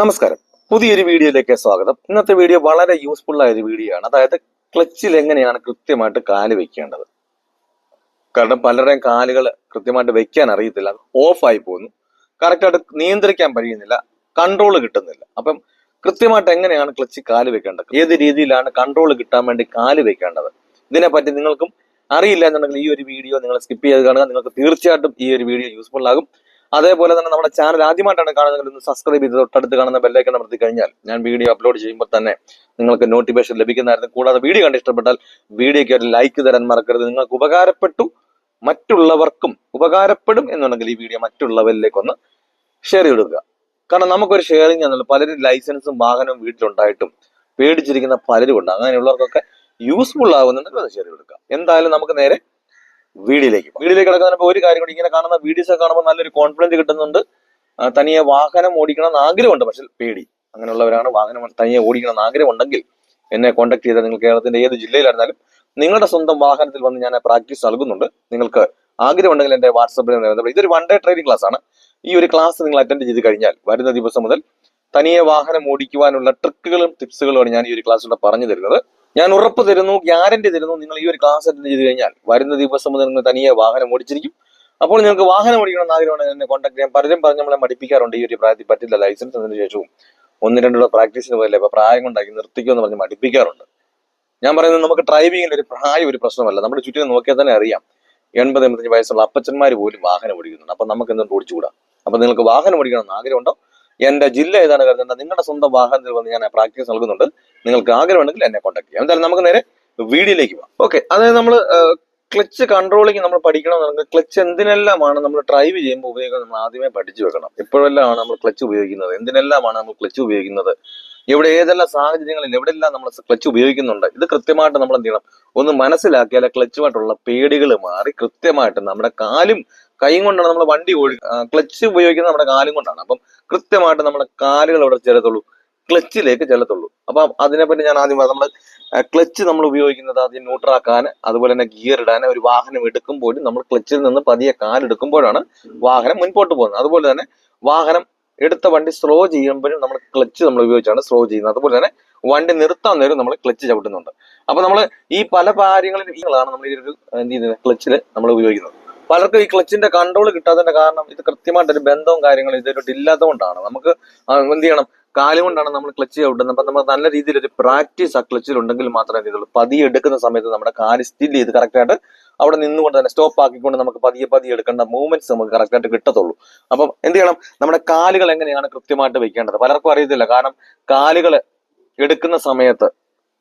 നമസ്കാരം. പുതിയൊരു വീഡിയോയിലേക്ക് സ്വാഗതം. ഇന്നത്തെ വീഡിയോ വളരെ യൂസ്ഫുൾ ആയ ഒരു വീഡിയോ ആണ്. അതായത് ക്ലച്ചിൽ എങ്ങനെയാണ് കൃത്യമായിട്ട് കാൽ വെക്കേണ്ടത്? കാരണം പലരുടെയും കാലുകൾ കൃത്യമായിട്ട് വെക്കാൻ അറിയത്തില്ല. ഓഫ് ആയി പോകുന്നു. കറക്റ്റായിട്ട് നിയന്ത്രിക്കാൻ കഴിയുന്നില്ല. കൺട്രോൾ കിട്ടുന്നില്ല. അപ്പം കൃത്യമായിട്ട് എങ്ങനെയാണ് ക്ലച്ച് കാൽ വെക്കേണ്ടത്? ഏത് രീതിയിലാണ് കൺട്രോൾ കിട്ടാൻ വേണ്ടി കാൽ വെക്കേണ്ടത്? ഇതിനെപ്പറ്റി നിങ്ങൾക്കും അറിയില്ല എന്നുണ്ടെങ്കിൽ ഈ ഒരു വീഡിയോ നിങ്ങൾ സ്കിപ്പ് ചെയ്ത് കാണുക. നിങ്ങൾക്ക് തീർച്ചയായിട്ടും ഈ ഒരു വീഡിയോ യൂസ്ഫുൾ ആകും. അതേപോലെ തന്നെ നമ്മുടെ ചാനൽ ആദ്യമായിട്ടാണ് കാണുന്നതെങ്കിൽ ഒന്ന് സബ്സ്ക്രൈബ് ചെയ്ത് തൊട്ടടുത്ത് കാണുന്ന ബെല്ലൈക്കൺ അമർത്തി കഴിഞ്ഞാൽ ഞാൻ വീഡിയോ അപ്ലോഡ് ചെയ്യുമ്പോൾ തന്നെ നിങ്ങൾക്ക് നോട്ടിഫിക്കേഷൻ ലഭിക്കുന്നതായിരുന്നു. കൂടാതെ വീഡിയോ കണ്ട് ഇഷ്ടപ്പെട്ടാൽ വീഡിയോയ്ക്ക് ഒരു ലൈക്ക് തരാൻ മറക്കരുത്. നിങ്ങൾക്ക് ഉപകാരപ്പെട്ടു മറ്റുള്ളവർക്കും ഉപകാരപ്പെടും എന്നുണ്ടെങ്കിൽ ഈ വീഡിയോ മറ്റുള്ളവരിലേക്ക് ഒന്ന് ഷെയർ ചെയ്ത് കൊടുക്കുക. കാരണം നമുക്കൊരു ഷെയറിങ് എന്നുള്ള പലരും ലൈസൻസും വാഹനവും വീട്ടിലുണ്ടായിട്ടും പേടിച്ചിരിക്കുന്ന പലരും ഉണ്ട് അങ്ങനെയുള്ളവർക്കൊക്കെ യൂസ്ഫുൾ ആകുന്നുണ്ടെങ്കിൽ അത് ഷെയർ ചെയ്ത് എന്തായാലും നമുക്ക് നേരെ വീടിലേക്ക് വീഡിയോയിലേക്ക് കിടക്കുന്നപ്പോൾ ഒരു കാര്യം കൂടി ഇങ്ങനെ കാണുന്ന വീഡിയോസ് ഒക്കെ കാണുമ്പോൾ നല്ലൊരു കോൺഫിഡൻസ് കിട്ടുന്നുണ്ട്. തനിയെ വാഹനം ഓടിക്കണം എന്ന് ആഗ്രഹമുണ്ട് പക്ഷെ പേടി. അങ്ങനെയുള്ളവരാണ് വാഹനം തനിയെ ഓടിക്കണം എന്ന് ആഗ്രഹം ഉണ്ടെങ്കിൽ എന്നെ കോൺടാക്ട് ചെയ്താൽ നിങ്ങൾ കേരളത്തിന്റെ ഏത് ജില്ലയിലായിരുന്നാലും നിങ്ങളുടെ സ്വന്തം വാഹനത്തിൽ വന്ന് ഞാൻ പ്രാക്ടീസ് നൽകുന്നുണ്ട്. നിങ്ങൾക്ക് ആഗ്രഹം ഉണ്ടെങ്കിൽ എന്റെ വാട്സപ്പിൽ ഇതൊരു വൺ ഡേ ട്രെയിനിങ് ക്ലാസ് ആണ്. ഈ ഒരു ക്ലാസ് നിങ്ങൾ അറ്റൻഡ് ചെയ്ത് കഴിഞ്ഞാൽ വരുന്ന ദിവസം മുതൽ തനിയെ വാഹനം ഓടിക്കുവാനുള്ള ട്രിക്കുകളും ടിപ്സുകളുമാണ് ഞാൻ ഈ ഒരു ക്ലാസ്സിലൂടെ പറഞ്ഞു തരുന്നത്. ഞാൻ ഉറപ്പ് തരുന്നു ഗ്യാരണ്ടി തരുന്നു നിങ്ങൾ ഈ ഒരു ക്ലാസ് അറ്റൻഡ് ചെയ്ത് കഴിഞ്ഞാൽ. വരുന്ന ദിവസം മുതൽ നിങ്ങൾ തനിയെ വാഹനം ഓടിച്ചിരിക്കും. അപ്പോൾ നിങ്ങൾക്ക് വാഹനം ഓടിക്കണം ആഗ്രഹമാണ് എന്നെ കോൺടാക്ട് ചെയ്യാൻ. പലരും പറഞ്ഞ് നമ്മളെ മടിപ്പിക്കാറുണ്ട് ഈ ഒരു പ്രായത്തിൽ പറ്റില്ല ലൈസൻസ് അതിന് ശേഷവും. ഒന്ന് രണ്ടുള്ള പ്രാക്ടീസിന് പോയല്ലേ അപ്പൊ പ്രായം കൊണ്ടാക്കി നിർത്തിക്കുമെന്ന് പറഞ്ഞ് മടിപ്പിക്കാറുണ്ട്. ഞാൻ പറയുന്നത് നമുക്ക് ഡ്രൈവിംഗിൽ ഒരു പ്രായം ഒരു പ്രശ്നമല്ല. നമ്മുടെ ചുറ്റിനെ നോക്കിയാൽ തന്നെ അറിയാം. എൺപത് എൺപത്തഞ്ച് വയസ്സുള്ള അപ്പച്ചന്മാർ പോലും വാഹനം ഓടിക്കുന്നുണ്ട്. അപ്പൊ നമുക്ക് എന്തുകൊണ്ട് ഓടിച്ചുകൂടാ? അപ്പൊ നിങ്ങൾക്ക് വാഹനം ഓടിക്കണം എന്ന് ആഗ്രഹമുണ്ടോ? എന്റെ ജില്ല ഏതാണ് കരുതേണ്ടത് നിങ്ങളുടെ സ്വന്തം വാഹനത്തിൽ വന്ന് ഞാൻ പ്രാക്ടീസ് നൽകുന്നുണ്ട്. നിങ്ങൾക്ക് ആഗ്രഹമുണ്ടെങ്കിൽ എന്നെ കോൺടാക്ട് ചെയ്യാം. എന്തായാലും നമുക്ക് നേരെ വീഡിയോയിലേക്ക് പോവാം. ഓക്കെ അതായത് നമ്മൾ ക്ലച്ച് കൺട്രോളിങ് നമ്മൾ പഠിക്കണമെന്നുണ്ടെങ്കിൽ ക്ലച്ച് എന്തിനെല്ലാമാണ് നമ്മൾ ഡ്രൈവ് ചെയ്യുമ്പോൾ ഉപയോഗിക്കുന്നത് നമ്മൾ ആദ്യമേ പഠിച്ചു വെക്കണം. ഇപ്പോഴെല്ലാമാണ് നമ്മൾ ക്ലച്ച് ഉപയോഗിക്കുന്നത്? എന്തിനെല്ലാമാണ് നമ്മൾ ക്ലച്ച് ഉപയോഗിക്കുന്നത്? ഇവിടെ ഏതെല്ലാം സാഹചര്യങ്ങളിൽ എവിടെല്ലാം നമ്മൾ ക്ലച്ച് ഉപയോഗിക്കുന്നുണ്ട്? ഇത് കൃത്യമായിട്ട് നമ്മൾ എന്ത് ചെയ്യണം? ഒന്ന് മനസ്സിലാക്കിയാൽ ക്ലച്ചുമായിട്ടുള്ള പേടികൾ മാറി കൃത്യമായിട്ട് നമ്മുടെ കാലും കൈയും കൊണ്ടാണ് നമ്മൾ വണ്ടി ഓടി ക്ലച്ച് ഉപയോഗിക്കുന്നത് നമ്മുടെ കാലും കൊണ്ടാണ്. അപ്പം കൃത്യമായിട്ട് നമ്മുടെ കാലുകൾ അവിടെ ചെല്ലത്തുള്ളൂ ക്ലച്ചിലേക്ക് ചെല്ലത്തുള്ളൂ. അപ്പം അതിനെപ്പറ്റി ഞാൻ ആദ്യം നമ്മൾ ക്ലച്ച് നമ്മൾ ഉപയോഗിക്കുന്നത് ആദ്യം ന്യൂട്രാക്കാൻ അതുപോലെ തന്നെ ഗിയർ ഇടാൻ ഒരു വാഹനം എടുക്കുമ്പോഴും നമ്മൾ ക്ലച്ചിൽ നിന്ന് പതിയെ കാലെടുക്കുമ്പോഴാണ് വാഹനം മുൻപോട്ട് പോകുന്നത്. അതുപോലെ തന്നെ വാഹനം എടുത്ത വണ്ടി സ്ലോ ചെയ്യുമ്പോഴും നമ്മൾ ക്ലച്ച് നമ്മൾ ഉപയോഗിച്ചാണ് സ്ലോ ചെയ്യുന്നത്. അതുപോലെ തന്നെ വണ്ടി നിർത്താൻ നേരം നമ്മൾ ക്ലച്ച് ചവിട്ടുന്നുണ്ട്. അപ്പൊ നമ്മൾ ഈ പല കാര്യങ്ങളിലും നമ്മൾ ഈ ഒരു ക്ലച്ചിൽ നമ്മൾ ഉപയോഗിക്കുന്നത്. പലർക്കും ഈ ക്ലച്ചിന്റെ കൺട്രോൾ കിട്ടാത്തതിന്റെ കാരണം ഇത് കൃത്യമായിട്ടൊരു ബന്ധവും കാര്യങ്ങളും ഇതൊരു ഇല്ലാത്തതുകൊണ്ടാണ്. നമുക്ക് എന്ത് ചെയ്യണം? കാലം കൊണ്ടാണ് നമ്മൾ ക്ലച്ച് ചവിട്ടുന്നത്. അപ്പൊ നമ്മൾ നല്ല രീതിയിൽ ഒരു പ്രാക്ടീസ് ആ ക്ലച്ചിൽ ഉണ്ടെങ്കിൽ മാത്രമേ ഇതുള്ളൂ പതിയെ എടുക്കുന്ന സമയത്ത് നമ്മുടെ കാൽ സ്റ്റിൽ ചെയ്ത് കറക്റ്റായിട്ട് അവിടെ നിന്നുകൊണ്ട് തന്നെ സ്റ്റോപ്പ് ആക്കിക്കൊണ്ട് നമുക്ക് പതിയെ പതിയെ എടുക്കേണ്ട മൂവ്മെന്റ്സ് നമുക്ക് കറക്റ്റായിട്ട് കിട്ടത്തുള്ളൂ. അപ്പം എന്ത് ചെയ്യണം? നമ്മുടെ കാലുകൾ എങ്ങനെയാണ് കൃത്യമായിട്ട് വെക്കേണ്ടത്? പലർക്കും അറിയത്തില്ല. കാരണം കാലുകൾ എടുക്കുന്ന സമയത്ത്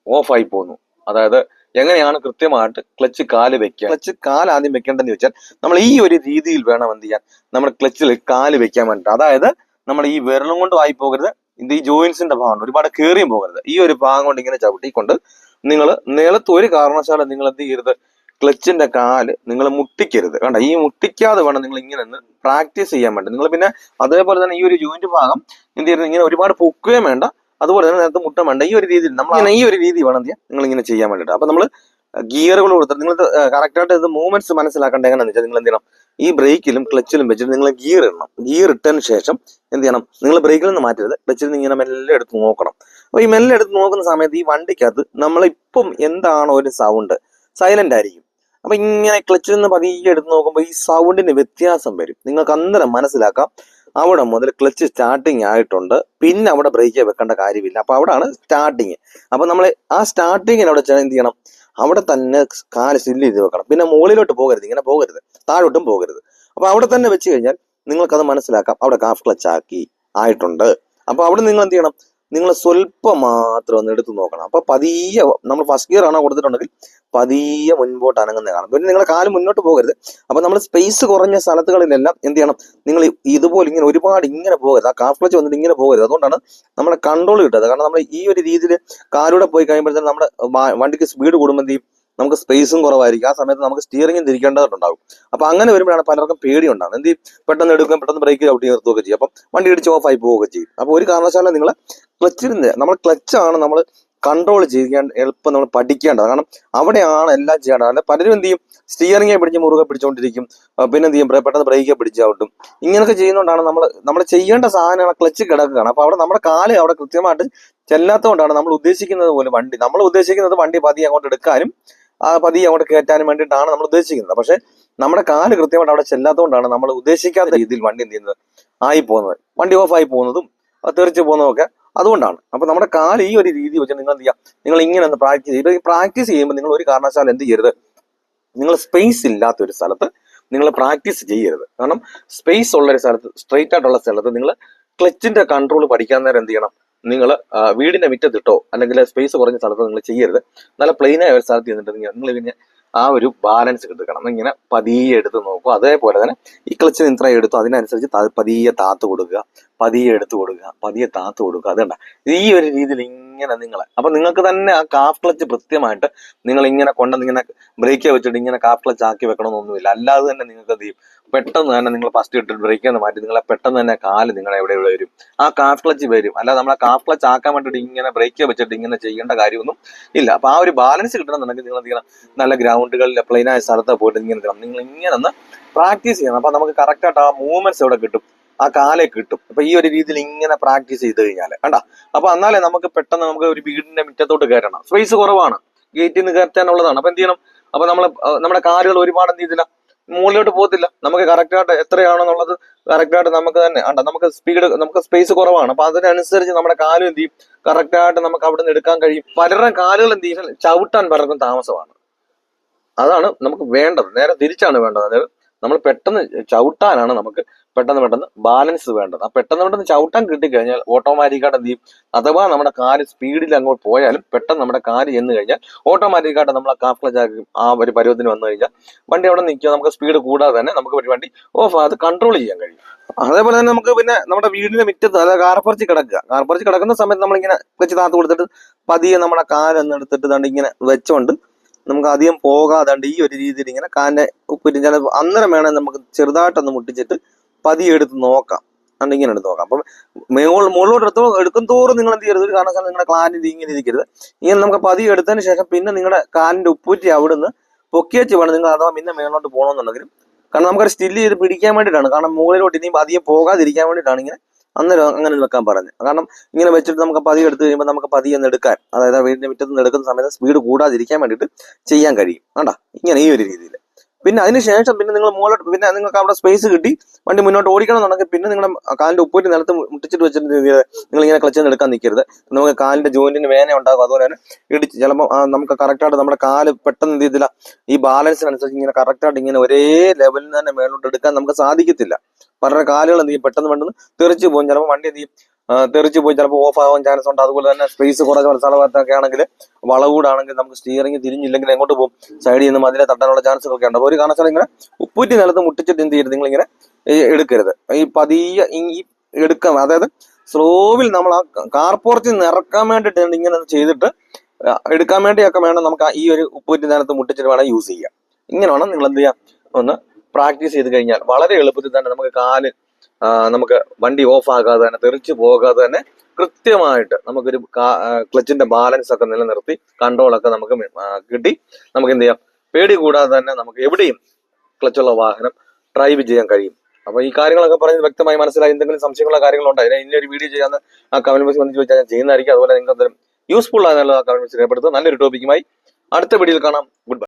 ഓഫായി പോകുന്നു അതായത് എങ്ങനെയാണ് കൃത്യമായിട്ട് ക്ലച്ച് കാൽ വെക്കുക ക്ലച്ച് കാൽ ആദ്യം വെക്കേണ്ടതെന്ന് വെച്ചാൽ നമ്മൾ ഈ ഒരു രീതിയിൽ വേണം എന്ത് ചെയ്യാൻ. നമ്മൾ ക്ലച്ചിൽ കാൽ വെക്കാൻ വേണ്ടിയിട്ട്. അതായത് നമ്മൾ ഈ വിരലും കൊണ്ട് വായി പോകരുത്. ഇത് ഈ ജോയിൻസിന്റെ ഭാഗമുണ്ട് ഒരുപാട് കയറിയും പോകരുത്. ഈ ഒരു ഭാഗം കൊണ്ട് ഇങ്ങനെ ചവിട്ടിക്കൊണ്ട് നിങ്ങൾ നിലത്ത് ഒരു കാരണവശാലും നിങ്ങൾ എന്ത് ചെയ്യരുത്. ക്ലച്ചിന്റെ കാൽ നിങ്ങൾ മുട്ടിക്കരുത്. കണ്ട? ഈ മുട്ടിക്കാതെ വേണം നിങ്ങൾ ഇങ്ങനെ പ്രാക്ടീസ് ചെയ്യാൻ വേണ്ടി. നിങ്ങൾ പിന്നെ അതേപോലെ തന്നെ ഈ ഒരു ജോയിന്റ് ഭാഗം എന്ത് ചെയ്യരുത്? ഇങ്ങനെ ഒരുപാട് പൊക്കുകയും വേണ്ട. അതുപോലെ തന്നെ നേരത്തെ മുട്ട വേണ്ട ഈ ഒരു രീതിയിൽ നമ്മൾ ഈ ഒരു രീതി വേണം എന്ത് നിങ്ങൾ ഇങ്ങനെ ചെയ്യാൻ വേണ്ടിയിട്ട്. അപ്പൊ നമ്മൾ ഗിയറുകൾ കൊടുത്തിട്ട് നിങ്ങൾ കറക്റ്റ് ആയിട്ട് ഇത് മൂവ്മെന്റ്സ് മനസ്സിലാക്കേണ്ട എങ്ങനെയാണെന്ന് വെച്ചാൽ നിങ്ങൾ എന്ത് ചെയ്യണം? ഈ ബ്രേക്കിലും ക്ലച്ചിലും വെച്ചിട്ട് നിങ്ങൾ ഗിയർ ഇടണം. ഗിയർ ഇട്ടതിന് ശേഷം എന്ത് ചെയ്യണം? നിങ്ങൾ ബ്രേക്കിൽ നിന്ന് മാറ്റരുത്. ക്ലച്ചിൽ നിന്ന് ഇങ്ങനെ മെല്ലെ എടുത്ത് നോക്കണം. അപ്പൊ ഈ മെല്ലെ എടുത്ത് നോക്കുന്ന സമയത്ത് ഈ വണ്ടിക്കകത്ത് നമ്മളിപ്പം എന്താണോ ഒരു സൗണ്ട് സൈലന്റ് ആയിരിക്കും. അപ്പൊ ഇങ്ങനെ ക്ലച്ചിൽ നിന്ന് പതിയെ എടുത്ത് നോക്കുമ്പോൾ ഈ സൗണ്ടിന് വ്യത്യാസം വരും. നിങ്ങൾക്ക് അന്നേരം മനസ്സിലാക്കാം. അവിടെ മുതൽ ക്ലച്ച് സ്റ്റാർട്ടിങ് ആയിട്ടുണ്ട്. പിന്നെ അവിടെ ബ്രേക്ക് വെക്കേണ്ട കാര്യമില്ല. അപ്പൊ ആണ് സ്റ്റാർട്ടിങ് അപ്പൊ നമ്മൾ ആ സ്റ്റാർട്ടിങ്ങിന് അവിടെ എന്ത് ചെയ്യണം? അവിടെ തന്നെ കാൽ സ്റ്റിൽ ചെയ്ത് വെക്കണം. പിന്നെ മുകളിലോട്ട് പോകരുത്. ഇങ്ങനെ പോകരുത്. താഴോട്ടും പോകരുത്. അപ്പൊ അവിടെ തന്നെ വെച്ച് കഴിഞ്ഞാൽ നിങ്ങൾക്കത് മനസ്സിലാക്കാം. അവിടെ കാഫ് ക്ലച്ച് ആക്കി ആയിട്ടുണ്ട്. അപ്പൊ അവിടെ നിങ്ങൾ എന്ത് ചെയ്യണം? നിങ്ങൾ സ്വല്പം മാത്രം ഒന്ന് എടുത്തു നോക്കണം. അപ്പൊ പതിയെ നമ്മൾ ഫസ്റ്റ് ഗിയർ ആണോ കൊടുത്തിട്ടുണ്ടെങ്കിൽ പതിയെ മുൻപോട്ട് അനങ്ങുന്ന കാണാം. പിന്നെ നിങ്ങളുടെ കാൽ മുന്നോട്ട് പോകരുത്. അപ്പൊ നമ്മൾ സ്പേസ് കുറഞ്ഞ സ്ഥലത്തുകളിലെല്ലാം എന്ത് ചെയ്യണം? നിങ്ങൾ ഇതുപോലെ ഇങ്ങനെ ഒരുപാട് ഇങ്ങനെ പോകരുത്. ആ കാഫ് ക്ലച്ച് വന്നിട്ട് ഇങ്ങനെ പോകരുത്. അതുകൊണ്ടാണ് നമ്മുടെ കൺട്രോൾ കിട്ടുന്നത് കാരണം നമ്മൾ ഈ ഒരു രീതിയിൽ കാലൂടെ പോയി കഴിയുമ്പോഴത്തേക്കും നമ്മുടെ വണ്ടിക്ക് സ്പീഡ് കൂടുമ്പോൾ എന്ത് നമുക്ക് സ്പേസും കുറവായിരിക്കും. ആ സമയത്ത് നമുക്ക് സ്റ്റിയറിംഗും തിരിക്കേണ്ടതായിട്ടുണ്ടാവും അപ്പൊ അങ്ങനെ വരുമ്പോഴാണ് പലർക്കും പേടി ഉണ്ടാകും എന്ത് പെട്ടെന്ന് എടുക്കുകയും പെട്ടെന്ന് ബ്രേക്ക് ഔട്ട് നിർത്തുകയൊക്കെ ചെയ്യും. അപ്പം വണ്ടി ഇടിച്ച് ഓഫ് ആയി പോവുകയൊക്കെ ചെയ്യും. അപ്പൊ ഒരു കാരണവശാലും നിങ്ങൾ ക്ലച്ചിൽ നമ്മൾ ക്ലച്ചാണ് നമ്മൾ കൺട്രോൾ ചെയ്യാൻ എളുപ്പം നമ്മൾ പഠിക്കേണ്ടത്. കാരണം അവിടെയാണ് എല്ലാം ചെയ്യേണ്ടത്. അല്ലെ പലരും എന്ത് ചെയ്യും? സ്റ്റിയറിംഗെ പിടിച്ച് മുറുകെ പിടിച്ചുകൊണ്ടിരിക്കും പിന്നെ എന്ത് ചെയ്യും? പെട്ടെന്ന് ബ്രേക്ക് പിടിച്ച് ചവിട്ടും. ഇങ്ങനെയൊക്കെ ചെയ്യുന്നതുകൊണ്ടാണ് നമ്മൾ നമ്മൾ ചെയ്യേണ്ട സാധനങ്ങൾ ക്ലച്ച് കിടക്കുകയാണ്. അപ്പൊ അവിടെ നമ്മുടെ കാൽ അവിടെ കൃത്യമായിട്ട് ചെല്ലാത്തതുകൊണ്ടാണ് നമ്മൾ ഉദ്ദേശിക്കുന്നത് പോലെ വണ്ടി. നമ്മൾ ഉദ്ദേശിക്കുന്നത് വണ്ടി പതി അങ്ങോട്ട് എടുക്കാനും ആ പതിയെ അങ്ങോട്ട് കയറ്റാനും വേണ്ടിയിട്ടാണ് നമ്മൾ ഉദ്ദേശിക്കുന്നത്. പക്ഷെ നമ്മുടെ കാൽ കൃത്യമായിട്ട് അവിടെ ചെല്ലാത്തതുകൊണ്ടാണ് നമ്മൾ ഉദ്ദേശിക്കാത്ത രീതിയിൽ വണ്ടി എന്ത് ചെയ്യുന്നത്? ആയി പോകുന്നത്. വണ്ടി ഓഫ് ആയി പോകുന്നതും തെറിച്ച് പോകുന്നതും ഒക്കെ അതുകൊണ്ടാണ്. അപ്പൊ നമ്മുടെ കാൽ ഈ ഒരു രീതി വെച്ച് നിങ്ങൾ എന്ത് ചെയ്യുക നിങ്ങൾ ഇങ്ങനെ ഒന്ന് പ്രാക്ടീസ് ചെയ്യുക പ്രാക്ടീസ് ചെയ്യുമ്പോൾ നിങ്ങൾ ഒരു കാരണവശാലും എന്ത് ചെയ്യരുത്? നിങ്ങൾ സ്പേസ് ഇല്ലാത്ത ഒരു സ്ഥലത്ത് നിങ്ങൾ പ്രാക്ടീസ് ചെയ്യരുത്. കാരണം സ്പേസ് ഉള്ള ഒരു സ്ഥലത്ത് സ്ട്രെയിറ്റ് ആയിട്ടുള്ള സ്ഥലത്ത് നിങ്ങൾ ക്ലച്ചിന്റെ കൺട്രോൾ പഠിക്കാൻ നേരം എന്ത് ചെയ്യണം? നിങ്ങൾ വീടിന്റെ മുറ്റത്തിട്ടോ അല്ലെങ്കിൽ സ്പേസ് കുറഞ്ഞ സ്ഥലത്ത് നിങ്ങൾ ചെയ്യരുത്. നല്ല പ്ലെയിനായ ഒരു സ്ഥലത്ത് ചെന്നിട്ട് നിങ്ങൾ പിന്നെ ആ ഒരു ബാലൻസ് കിട്ടണം ഇങ്ങനെ പതിയെ എടുത്ത് നോക്കുക. അതേപോലെ തന്നെ ഈ ക്ലച്ച് ഇത്ര എടുത്തു അതിനനുസരിച്ച് പതിയെ താത്ത് കൊടുക്കുക. പതിയെ എടുത്തു കൊടുക്കുക. പതിയെ താത്ത് കൊടുക്കുക. അതുണ്ട ഈ ഒരു രീതിയിൽ ഇങ്ങനെ നിങ്ങളെ. അപ്പൊ നിങ്ങൾക്ക് തന്നെ ആ കാഫ് ക്ലച്ച് കൃത്യമായിട്ട് നിങ്ങൾ ഇങ്ങനെ കൊണ്ടു ഇങ്ങനെ ബ്രേക്ക് വെച്ചിട്ട് ഇങ്ങനെ കാഫ് ക്ലച്ച് ആക്കി വെക്കണമെന്നൊന്നുമില്ല. അല്ലാതെ തന്നെ നിങ്ങൾക്ക് എന്ത് ചെയ്യും? പെട്ടെന്ന് തന്നെ നിങ്ങൾ ഫസ്റ്റ് ഇട്ടിട്ട് ബ്രേക്ക് ചെയ്യുന്ന മാറ്റി നിങ്ങളെ പെട്ടെന്ന് തന്നെ കാൽ നിങ്ങളെ എവിടെ എവിടെ വരും? ആ കാഫ് ക്ലച്ച് വരും. അല്ലാതെ നമ്മളെ കാഫ് ക്ലച്ച് ആക്കാൻ വേണ്ടിയിട്ട് ഇങ്ങനെ ബ്രേക്ക് വെച്ചിട്ട് ഇങ്ങനെ ചെയ്യേണ്ട കാര്യമൊന്നും ഇല്ല. അപ്പൊ ആ ഒരു ബാലൻസ് കിട്ടണമെന്നുണ്ടെങ്കിൽ നിങ്ങൾ എന്ത് നല്ല ഗ്രൗണ്ടുകളിൽ പ്ലെയിൻ ആയ സ്ഥലത്ത് പോയിട്ട് ഇങ്ങനെ നിങ്ങൾ ഇങ്ങനെ ഒന്ന് പ്രാക്ടീസ് ചെയ്യണം. അപ്പൊ നമുക്ക് കറക്റ്റ് ആയിട്ട് ആ മൂവ്മെന്റ്സ് എവിടെ കിട്ടും? ആ കാലെ കിട്ടും. അപ്പൊ ഈ ഒരു രീതിയിൽ ഇങ്ങനെ പ്രാക്ടീസ് ചെയ്ത് കഴിഞ്ഞാൽ കണ്ട? അപ്പൊ എന്നാലേ നമുക്ക് പെട്ടെന്ന് നമുക്ക് ഒരു വീടിന്റെ മുറ്റത്തോട്ട് കയറണം. സ്പേസ് കുറവാണ്. ഗേറ്റിൽ നിന്ന് കയറ്റാനുള്ളതാണ്. അപ്പൊ എന്ത് ചെയ്യണം? അപ്പൊ നമ്മൾ നമ്മുടെ കാലുകൾ ഒരുപാട് എന്ത് ചെയ്തില്ല? മുകളിലോട്ട് പോകത്തില്ല. നമുക്ക് കറക്റ്റായിട്ട് എത്രയാണെന്നുള്ളത് കറക്റ്റായിട്ട് നമുക്ക് തന്നെ അണ്ട നമുക്ക് സ്പീഡ് നമുക്ക് സ്പേസ് കുറവാണ്. അപ്പൊ അതിനനുസരിച്ച് നമ്മുടെ കാലും എന്ത് ചെയ്യും? കറക്റ്റായിട്ട് നമുക്ക് അവിടെ നിന്ന് എടുക്കാൻ കഴിയും. പലരുടെ കാലുകൾ എന്ത് ചെയ്യും? ചവിട്ടാൻ പലർക്കും താമസമാണ്. അതാണ് നമുക്ക് വേണ്ടത്. നേരെ തിരിച്ചാണ് വേണ്ടത്. അതായത് നമ്മൾ പെട്ടെന്ന് ചവിട്ടാനാണ് നമുക്ക് പെട്ടെന്ന് പെട്ടെന്ന് ബാലൻസ് വേണ്ടത്. ആ പെട്ടെന്ന് പെട്ടെന്ന് ചവിട്ടാൻ കിട്ടിക്കഴിഞ്ഞാൽ ഓട്ടോമാറ്റിക്കായിട്ട് എന്ത് ചെയ്യും? അഥവാ നമ്മുടെ കാൽ സ്പീഡിൽ അങ്ങോട്ട് പോയാലും പെട്ടെന്ന് നമ്മുടെ കാൽ ചെന്ന് കഴിഞ്ഞാൽ ഓട്ടോമാറ്റിക്കായിട്ട് നമ്മൾ ആ കാഫ് ആ ഒരു പരുവത്തിന് വന്നു കഴിഞ്ഞാൽ വണ്ടി അവിടെ നിൽക്കുക നമുക്ക് സ്പീഡ് കൂടാതെ തന്നെ നമുക്ക് ഒരു വണ്ടി ഓഫ് അത് കൺട്രോൾ ചെയ്യാൻ കഴിയും. അതേപോലെ തന്നെ നമുക്ക് പിന്നെ നമ്മുടെ വീടിന്റെ മുറ്റത്ത് അതായത് കാർപ്പറിച്ച് കിടക്കുക. കാർപ്പറിച്ച് കിടക്കുന്ന സമയത്ത് നമ്മളിങ്ങനെ വെച്ച് താത്ത് കൊടുത്തിട്ട് പതിയെ നമ്മുടെ കാലൊന്ന് എടുത്തിട്ട് തണ്ട് ഇങ്ങനെ വെച്ചോണ്ട് നമുക്ക് അധികം പോകാതെ ഈ ഒരു രീതിയിൽ ഇങ്ങനെ കാലിന്റെ ഉപ്പിരിഞ്ഞാൽ അന്നേരം വേണമെങ്കിൽ നമുക്ക് ചെറുതായിട്ടൊന്ന് മുട്ടിച്ചിട്ട് പതിയെ എടുത്ത് നോക്കാം. അതുകൊണ്ട് ഇങ്ങനെ എടുത്ത് നോക്കാം. അപ്പം മുകൾ മുകളിലോട്ട് എടുത്തോ എടുക്കും തോറും നിങ്ങൾ എന്ത് ചെയ്യരുത്. കാരണം കാരണവശാലും നിങ്ങളുടെ കാലിന് ഇങ്ങനെ ഇരിക്കരുത്. ഇങ്ങനെ നമുക്ക് പതിയെ എടുത്തതിന് ശേഷം പിന്നെ നിങ്ങളുടെ കാലിന്റെ ഉപ്പൂറ്റി അവിടുന്ന് പൊക്കിയച്ച് വേണം നിങ്ങൾ അഥവാ പിന്നെ മേളിലോട്ട് പോകണമെന്നുണ്ടെങ്കിലും. കാരണം നമുക്കൊരു സ്റ്റില്ല് ചെയ്ത് പിടിക്കാൻ വേണ്ടിയിട്ടാണ്. കാരണം മുകളിലോട്ട് ഇനിയും അധികം പോകാതിരിക്കാൻ വേണ്ടിയിട്ടാണ് ഇങ്ങനെ അന്നേരം അങ്ങനെ വെക്കാൻ പറഞ്ഞു കാരണം ഇങ്ങനെ വെച്ചിട്ട് നമുക്ക് പതി എടുത്ത് കഴിയുമ്പോൾ നമുക്ക് പതിയെ ഒന്ന് എടുക്കാൻ. അതായത് വീടിന്റെ മുറ്റത്ത് നിന്ന് എടുക്കുന്ന സമയത്ത് സ്പീഡ് കൂടാതിരിക്കാൻ വേണ്ടിയിട്ട് ചെയ്യാൻ കഴിയും. കണ്ടാ? ഇങ്ങനെ ഈ ഒരു രീതിയിൽ. പിന്നെ അതിനുശേഷം പിന്നെ നിങ്ങൾ മുകളിലോട്ട് പിന്നെ നിങ്ങൾക്ക് അവിടെ സ്പേസ് കിട്ടി. വണ്ടി മുന്നോട്ട് ഓടിക്കണം എന്നുണ്ടെങ്കിൽ പിന്നെ നിങ്ങളുടെ കാലിന്റെ ഉപ്പൂരി നിലത്ത് മുട്ടിച്ചിട്ട് വെച്ചിട്ട് നിങ്ങൾ ഇങ്ങനെ ക്ലച്ചിൽ എടുക്കാൻ നിൽക്കരുത് നമുക്ക് കാലിന്റെ ജോയിന്റിന് വേന ഉണ്ടാകും. അതുപോലെ തന്നെ ഇടിച്ച് ചിലപ്പോൾ നമുക്ക് കറക്റ്റായിട്ട് നമ്മുടെ കാൽ പെട്ടെന്ന് ചെയ്തില്ല ഈ ബാലൻസിനനുസരിച്ച് ഇങ്ങനെ കറക്റ്റായിട്ട് ഇങ്ങനെ ഒരേ ലെവലിൽ തന്നെ മേലോട്ട് എടുക്കാൻ നമുക്ക് സാധിക്കത്തില്ല. പലരുടെ കാലുകൾ എന്ത് ചെയ്യും? പെട്ടെന്ന് പെട്ടെന്ന് തെറിച്ച് പോകും. ചിലപ്പോൾ വണ്ടി എന്ത് ചെയ്യും? തെറിച്ച് പോയി ചിലപ്പോൾ ഓഫ് ആവാൻ ചാൻസ് ഉണ്ട്. അതുപോലെ തന്നെ സ്പേസ് കുറച്ച് സ്ഥലത്തൊക്കെ ആണെങ്കിൽ വളവൂടാണെങ്കിൽ നമുക്ക് സ്റ്റിയറിംഗ് തിരിഞ്ഞില്ലെങ്കിൽ എങ്ങോട്ട് പോകും? സൈഡിൽ നിന്ന് മതിലെ തട്ടാനുള്ള ചാൻസുകളൊക്കെ ഉണ്ട്. അപ്പോൾ ഒരു കാരണവശാലും ഇങ്ങനെ ഉപ്പൂറ്റി നിലത്ത് മുട്ടിച്ചിട്ട് എന്ത് ചെയ്യരുത്? നിങ്ങളിങ്ങനെ എടുക്കരുത്. ഈ പതിയെ ഈ എടുക്കാം അതായത് സ്ലോവിൽ നമ്മൾ ആ കാർ നിറക്കാൻ വേണ്ടിയിട്ട് ഇങ്ങനെ ചെയ്തിട്ട് എടുക്കാൻ വേണ്ടിയൊക്കെ വേണം നമുക്ക് ഈ ഒരു ഉപ്പൂറ്റി നിലത്ത് മുട്ടിച്ചിട്ട് വേണം യൂസ് ചെയ്യാം ഇങ്ങനെ വേണം നിങ്ങൾ എന്ത് ചെയ്യാം? ഒന്ന് പ്രാക്ടീസ് ചെയ്ത് കഴിഞ്ഞാൽ വളരെ എളുപ്പത്തിൽ തന്നെ നമുക്ക് കാൽ നമുക്ക് വണ്ടി ഓഫ് ആകാതെ തന്നെ തെറിച്ച് പോകാതെ തന്നെ കൃത്യമായിട്ട് നമുക്കൊരു ക്ലച്ചിന്റെ ബാലൻസ് ഒക്കെ നിലനിർത്തി കൺട്രോളൊക്കെ നമുക്ക് കിട്ടി. നമുക്ക് എന്ത് ചെയ്യാം? പേടി കൂടാതെ തന്നെ നമുക്ക് എവിടെയും ക്ലച്ചുള്ള വാഹനം ഡ്രൈവ് ചെയ്യാൻ കഴിയും. അപ്പൊ ഈ കാര്യങ്ങളൊക്കെ പറഞ്ഞ് വ്യക്തമായി മനസ്സിലായി. എന്തെങ്കിലും സംശയങ്ങളോ കാര്യങ്ങളുണ്ടോ അതിനെ ഇന്നൊരു വീഡിയോ ചെയ്യാന്ന് ആ കമന്റ് ബോക്സ് വന്ന് ചോദിച്ചാൽ ഞാൻ ചെയ്യുന്നതായിരിക്കും. അതുപോലെ നിങ്ങൾക്ക് എന്തെങ്കിലും യൂസ്ഫുൾ ആണെന്നുള്ള കമന്റ് ബോക്സ് രേഖപ്പെടുത്തുക നല്ലൊരു ടോപ്പിക്കുമായി അടുത്ത വീഡിയോയിൽ കാണാം. Good bye